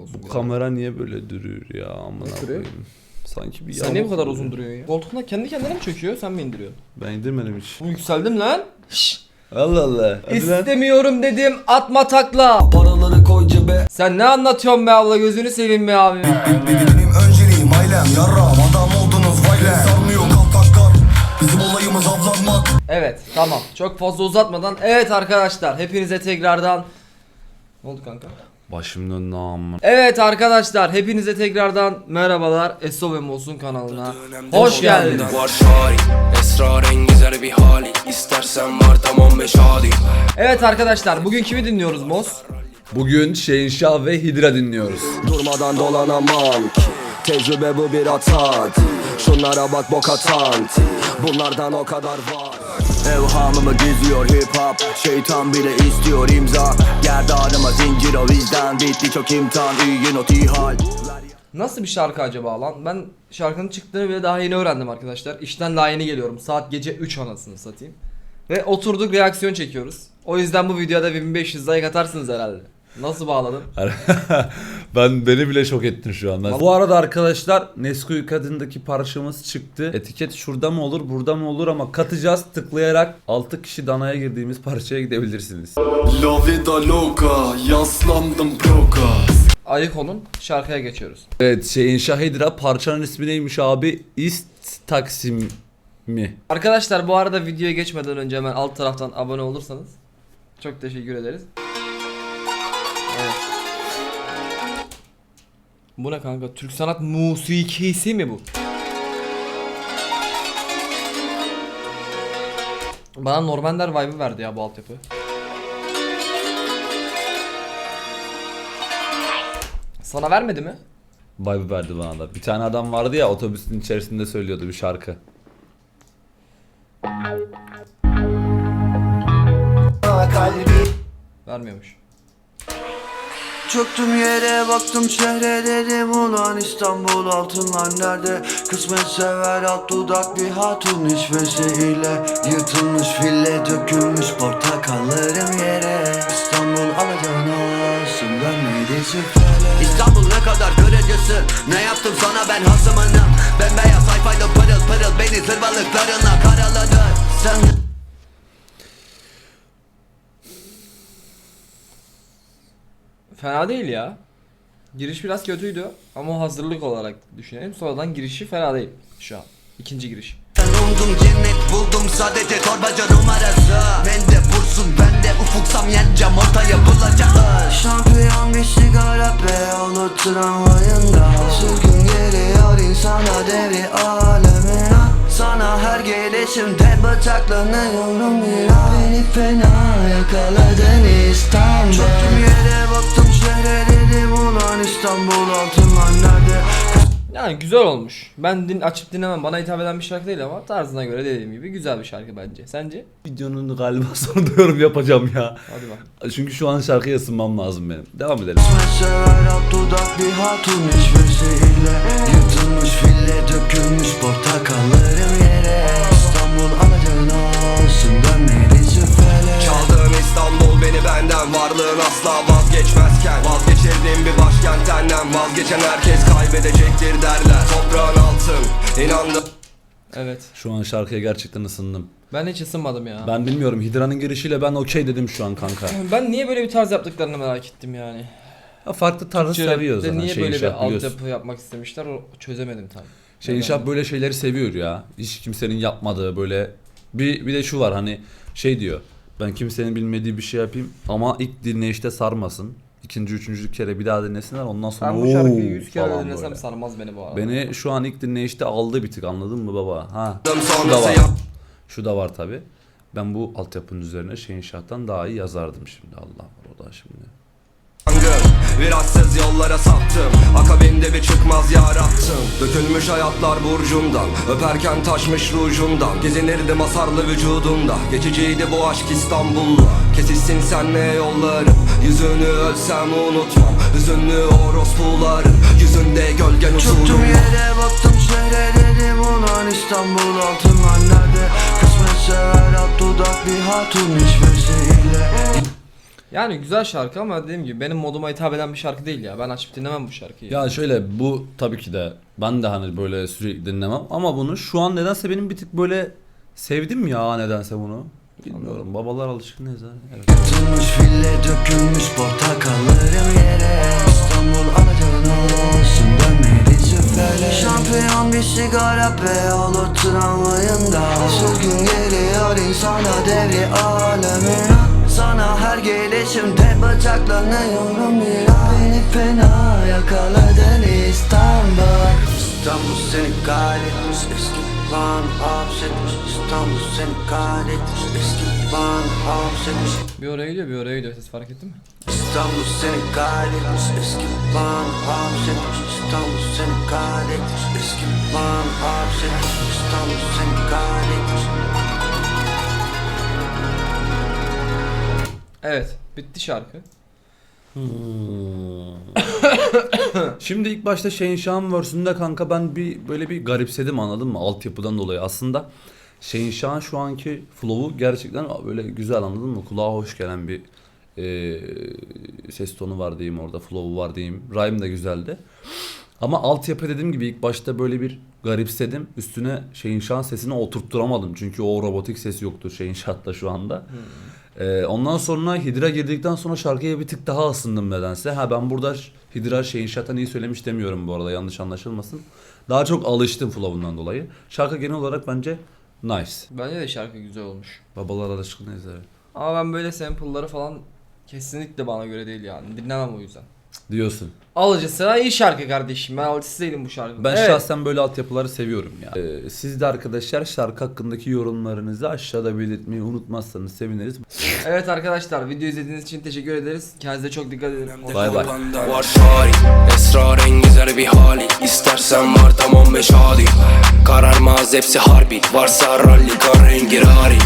Bu kamera niye böyle duruyor ya amına duruyor? koyayım. Sanki bir Sen niye bu yamuk kadar duruyor. uzun duruyor ya? Koltuğunda kendi kendine mi çöküyor sen mi indiriyorsun? Ben indirmedim hiç. Bu yükseldim lan. Şşş. Allah Allah. Hadi lan. İstemiyorum dedim atma takla. Paraları koy cebe Sen ne anlatıyorsun be abla gözünü seveyim be abi. Benim önceliğim ailem yarram Adam oldunuz vay be Sarmıyor kalk kalk kalk Bizim olayımız avlanmak Evet tamam çok fazla uzatmadan evet arkadaşlar hepinize tekrardan Ne oldu kanka? Başım döndü amına. Evet arkadaşlar hepinize tekrardan merhabalar SOVM olsun kanalına Hoş geldiniz Evet arkadaşlar bugün kimi dinliyoruz Mos? Bugün Şehinşah ve Hidra dinliyoruz. Durmadan dolanamam ki Tecrübe bu bir atat Şunlara bak bok atan Bunlardan o kadar var Evhamımı gizliyor hip hop Şeytan bile istiyor imza Gerdanıma zincir o yüzden Bitti çok imtihan iyi not iyi hal Nasıl bir şarkı acaba lan? Ben şarkının çıktığını bile daha yeni öğrendim arkadaşlar. İşten daha yeni geliyorum. Saat gece 3 anasını satayım. Ve oturduk reaksiyon çekiyoruz. O yüzden bu videoda 1500 like atarsınız herhalde. Nasıl bağladım? ben beni bile şok ettin şu an. Ben- Bu arada arkadaşlar Nesquik kadındaki parçamız çıktı. Etiket şurada mı olur, burada mı olur ama katacağız tıklayarak 6 kişi danaya girdiğimiz parçaya gidebilirsiniz. La vida loca Yaslandım broka Ayık olun şarkıya geçiyoruz. Evet Şehinşah Hidra parçanın ismi neymiş abi? İst Taksim mi? Arkadaşlar bu arada videoya geçmeden önce hemen alt taraftan abone olursanız çok teşekkür ederiz. Bu ne kanka? Türk sanat musikisi mi bu? Bana Normander vibe'ı verdi ya bu altyapı. Sana vermedi mi? Vibe verdi bana da. Bir tane adam vardı ya otobüsün içerisinde söylüyordu bir şarkı. Vermiyormuş. Çöktüm yere baktım şehre dedim ulan İstanbul altınlar nerede? Kısmet sever alt dudak bir hatun ile Yırtılmış fille dökülmüş portakallarım yere. İstanbul alacağın olsun dönmedi süfele İstanbul ne kadar kırıcısın Ne yaptım sana ben hasımınım Bembeyaz sayfayda pırıl pırıl Beni zırvalıklarına karaladın Sen Fena değil ya. Giriş biraz kötüydü ama hazırlık olarak düşünelim. Sonradan girişi fena değil şu an. İkinci giriş. Ben umdum cennet buldum sadece torbacı numarası Bende bursun bende ufuksam yeneceğim ortaya bulacağız Şampiyon bir sigara Beyoğlu tramvayında Sürgün geliyor insana devri alemine Sana her gelişimde bıçaklanıyorum bir Beni fena yakaladın İstanbul Çöktüm yere baktım şehre dedim ulan İstanbul altınlar nerede Yani güzel olmuş. Ben din açıp dinlemem. Bana hitap eden bir şarkı değil ama tarzına göre dediğim gibi güzel bir şarkı bence. Sence? Videonun galiba sonunda yorum yapacağım ya. Hadi bak. Çünkü şu an şarkıya ısınmam lazım benim. Devam edelim. Sever alt dudak bir hatun ile Yırtılmış fille dökülmüş Vazgeçen herkes kaybedecektir derler Toprağın altın inandım Evet. Şu an şarkıya gerçekten ısındım. Ben hiç ısınmadım ya. Ben, Ben bilmiyorum Hidra'nın girişiyle ben okey dedim şu an kanka. niye böyle bir tarz yaptıklarını merak ettim yani. Ya farklı tarzı seviyor Türkçe zaten. Niye Şey böyle bir altyapı yapmak istemişler o çözemedim tam. Şey İnşaat böyle şeyleri seviyor ya. Hiç kimsenin yapmadığı böyle. Bir, bir de şu var hani şey diyor. Ben kimsenin bilmediği bir şey yapayım ama ilk dinleyişte sarmasın. İkinci, üçüncü kere bir daha dinlesinler ondan sonra Ben bu şarkıyı "Oo" 100 kere falan dinlesem böyle. sarmaz beni bu arada. Beni şu an ilk dinleyişte aldı bir tık anladın mı baba? Ha. Şu da var. Şu da var tabi. Ben bu altyapının üzerine şey inşaattan daha iyi yazardım şimdi Allah var o da şimdi. Yangın, Virassız yollara saptım Akabinde bir çıkmaz yarattım Dökülmüş hayatlar burcundan Öperken taşmış rujundan Gezinirdim hasarlı vücudunda Geçiciydi bu aşk İstanbul'la Kesişsin senle yollarım. Yüzünü ölsem unutmam. Hüzünlü orospuların Yüzünde gölgen Çöktüm usulüm yere baktım şehre dedim ulan İstanbul altınlar nerede Kısmet sever alt dudak bir hatun ile Yani güzel şarkı ama dediğim gibi benim moduma hitap eden bir şarkı değil ya. Ben açıp dinlemem bu şarkıyı. Ya şöyle bu tabii ki de ben de hani böyle sürekli dinlemem. Ama bunu şu an nedense benim bir tık böyle sevdim ya nedense bunu. Bilmiyorum. Babalar alışkın neyse. Evet. Tutulmuş fille dökülmüş portakallarım yere. İstanbul Anadolu olsun dönmedi süperle Şampiyon bir sigara Beyoğlu tramvayında Sürgün geliyor insana devri alemine. Sana her gelişimde bıçaklanıyorum bir an. Beni fena yakaladın İstanbul İstanbul seni kahretmiş eski Lan hapsetmiş. İstanbul seni kahretmiş eski Lan hapsetmiş. Bir oraya gidiyor bir oraya gidiyor. Ses fark ettin mi? İstanbul seni kahretmiş eski Lan hapsetmiş. İstanbul seni kahretmiş eski Lan hapsetmiş. İstanbul seni kahretmiş. Evet bitti şarkı. Şimdi ilk başta Shah'ın versiyonunda kanka ben bir böyle bir garipsedim anladın mı? Altyapıdan dolayı. Aslında Shah'ın şu anki flow'u gerçekten böyle güzel anladın mı? Kulağa hoş gelen bir e, ses tonu var diyeyim orada. Flow'u var diyeyim. Rhyme de güzeldi. Ama altyapı dediğim gibi ilk başta böyle bir garipsedim. Üstüne Shah'ın sesini oturtturamadım. Çünkü o robotik ses yoktu Shah'ta şu anda. Ee, ondan sonra Hydra girdikten sonra şarkıya bir tık daha ısındım nedense. Ha ben burada Hydra şeyin şatan iyi söylemiş demiyorum bu arada yanlış anlaşılmasın. Daha çok alıştım flow'undan dolayı. Şarkı genel olarak bence nice. Bence de şarkı güzel olmuş. Babalar alışkın neyse. Ama ben böyle sample'ları falan kesinlikle bana göre değil yani. Dinlemem o yüzden. Diyorsun. Alıcısına iyi şarkı kardeşim. Ben alıcısı değilim bu şarkının. Ben Evet. şahsen böyle altyapıları seviyorum ya. Ee, siz de arkadaşlar şarkı hakkındaki yorumlarınızı aşağıda belirtmeyi unutmazsanız seviniriz. Evet arkadaşlar video izlediğiniz için teşekkür ederiz. Kendinize çok dikkat edin. Bay bay. Var bir hali İstersen var tamam beş hadi Kararmaz hepsi harbi Varsa rally kar rengi rari